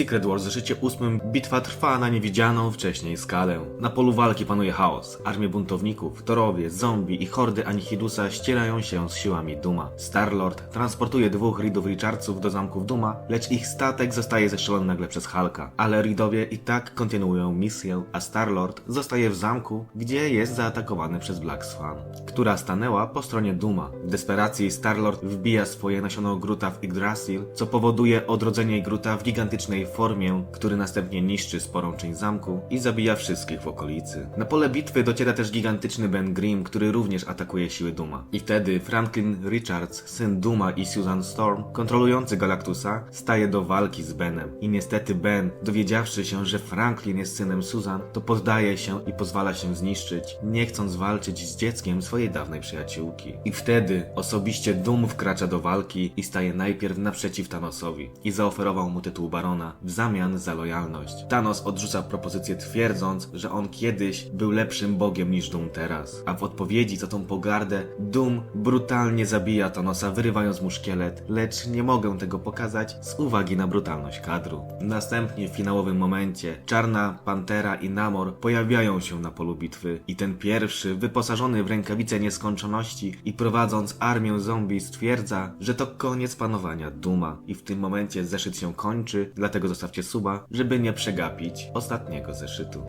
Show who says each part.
Speaker 1: Secret Wars zeszycie 8 bitwa trwa na niewidzianą wcześniej skalę. Na polu walki panuje chaos. Armie buntowników, torowie, zombie i hordy Anihidusa ścierają się z siłami Duma. Starlord transportuje dwóch Reedów Richardsów do zamków Duma, lecz ich statek zostaje zestrzelony nagle przez Hulka. Ale Reedowie i tak kontynuują misję, a Starlord zostaje w zamku, gdzie jest zaatakowany przez Black Swan, która stanęła po stronie Duma. W desperacji Starlord wbija swoje nasiono Gruta w Yggdrasil, co powoduje odrodzenie Gruta w gigantycznej formie, który następnie niszczy sporą część zamku i zabija wszystkich w okolicy. Na pole bitwy dociera też gigantyczny Ben Grimm, który również atakuje siły Duma. I wtedy Franklin Richards, syn Duma i Susan Storm, kontrolujący Galactusa, staje do walki z Benem. I niestety Ben, dowiedziawszy się, że Franklin jest synem Susan, to poddaje się i pozwala się zniszczyć, nie chcąc walczyć z dzieckiem swojej dawnej przyjaciółki. I wtedy osobiście Doom wkracza do walki i staje najpierw naprzeciw Thanosowi i zaoferował mu tytuł barona w zamian za lojalność. Thanos odrzuca propozycję twierdząc, że on kiedyś był lepszym bogiem niż Doom teraz. A w odpowiedzi za tą pogardę Doom brutalnie zabija Thanosa wyrywając mu szkielet, lecz nie mogę tego pokazać z uwagi na brutalność kadru. Następnie w finałowym momencie Czarna Pantera i Namor pojawiają się na polu bitwy i ten pierwszy, wyposażony w rękawice nieskończoności i prowadząc armię zombie stwierdza, że to koniec panowania Duma i w tym momencie zeszyt się kończy, dlatego zostawcie suba, żeby nie przegapić ostatniego zeszytu.